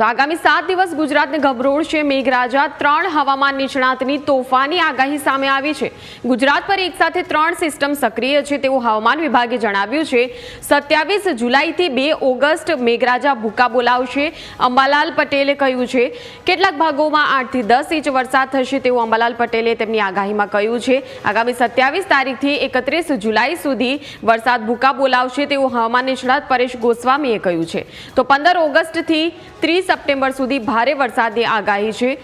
તો આગામી સાત દિવસ ગુજરાતને ગભરોળશે મેઘરાજા. ત્રણ હવામાન નિષ્ણાતની તોફાની આગાહી સામે આવી છે. ગુજરાત પર એક સાથે ત્રણ સિસ્ટમ સક્રિય છે તેવું હવામાન વિભાગે જણાવ્યું છે. સત્યાવીસ જુલાઈથી બે ઓગસ્ટ મેઘરાજા ભૂકા બોલાવશે. અંબાલાલ પટેલે કહ્યું છે, કેટલાક ભાગોમાં આઠથી દસ ઇંચ વરસાદ થશે તેવું અંબાલાલ પટેલે તેમની આગાહીમાં કહ્યું છે. આગામી સત્યાવીસ તારીખથી એકત્રીસ જુલાઈ સુધી વરસાદ ભૂકા બોલાવશે તેવું હવામાન નિષ્ણાત પરેશ ગોસ્વામીએ કહ્યું છે. તો પંદર ઓગસ્ટથી ત્રીસ સપ્ટેમ્બર સુધી ભારે વરસાદની આગાહી છે.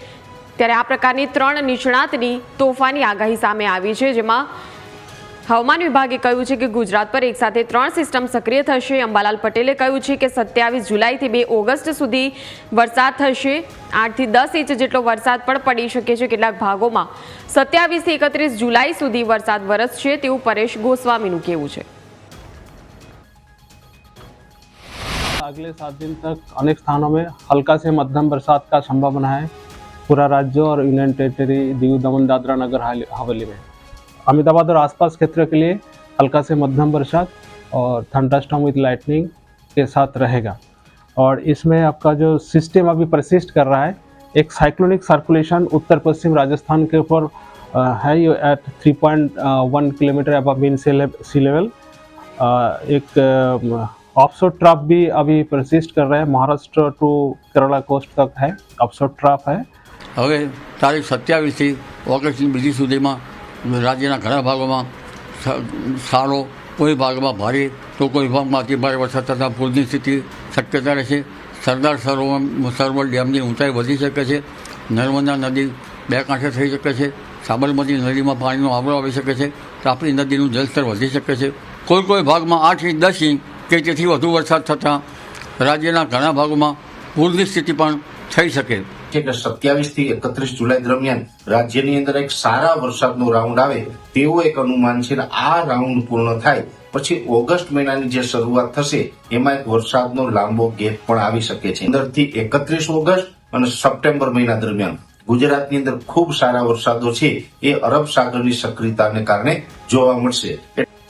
ત્યારે આ પ્રકારની ત્રણ નિષ્ણાતની તોફાની આગાહી સામે આવી છે, જેમાં હવામાન વિભાગે કહ્યું છે કે ગુજરાત પર એક સાથે ત્રણ સિસ્ટમ સક્રિય થશે. અંબાલાલ પટેલે કહ્યું છે કે સત્યાવીસ જુલાઈથી બે ઓગસ્ટ સુધી વરસાદ થશે. આઠથી દસ ઇંચ જેટલો વરસાદ પણ પડી શકે છે કેટલાક ભાગોમાં. સત્યાવીસથી એકત્રીસ જુલાઈ સુધી વરસાદ વરસશે તેવું પરેશ ગોસ્વામીનું કહેવું છે. अगले सात दिन तक अनेक स्थानों में हल्का से मध्यम बरसात का संभावना है। पूरा राज्य और यूनियन टेरिटरी दीव दमन दादरा नगर हवेली में। अहमदाबाद और आसपास क्षेत्र के लिए हल्का से मध्यम बरसात और थंडरस्टॉर्म विद लाइटनिंग के साथ रहेगा। और इसमें आपका जो सिस्टम अभी परसिस्ट कर रहा है, एक साइक्लोनिक सर्कुलेशन उत्तर पश्चिम राजस्थान के ऊपर है। ये एट 3.1 किलोमीटर अब मीन सी लेवल एक ऑफशोर ट्रफ भी अभी परसिस्ट कर रहे हैं महाराष्ट्र टू केरला कोस्ट तक है ऑफशोर ट्रफ है હવે તારીખ સત્યાવીસથી ઓગસ્ટની બીજી સુધીમાં રાજ્યના ઘણા ભાગોમાં સ- સારો કોઈ ભાગમાં ભારે તો કોઈ ભાગમાં અતિ ભારે વરસાદ થતાં પૂરની સ્થિતિ શક્યતા રહેશે સરદાર સરોવર સરોવર ડેમની ઊંચાઈ વધી શકે છે નર્મદા નદી બે કાંઠે થઈ શકે છે સાબરમતી નદીમાં પાણીનો આવરો આવી શકે છે તાપી નદીનું જળસ્તર વધી શકે છે કોઈ કોઈ ભાગમાં આઠથી દસ ઇંચ કે તેથી વધુ વરસાદ થતાં રાજ્યના ઘણા ભાગોમાં પૂરની સ્થિતિ પણ થઈ શકે. કે સત્યાવીસથી એકત્રીસ જુલાઈ દરમિયાન રાજ્યની અંદર એક સારા વરસાદનો રાઉન્ડ આવે તેવું એક અનુમાન છે આ રાઉન્ડ પૂર્ણ થાય પછી ઓગસ્ટ મહિનાની જે શરૂઆત થશે એમાં એક વરસાદનો લાંબો ગેપ પણ આવી શકે છે. અંદરથી એકત્રીસ ઓગસ્ટ અને સપ્ટેમ્બર મહિના દરમિયાન ગુજરાતની અંદર ખૂબ સારા વરસાદો છે એ અરબ સાગરની સક્રિયતાને કારણે જોવા મળશે.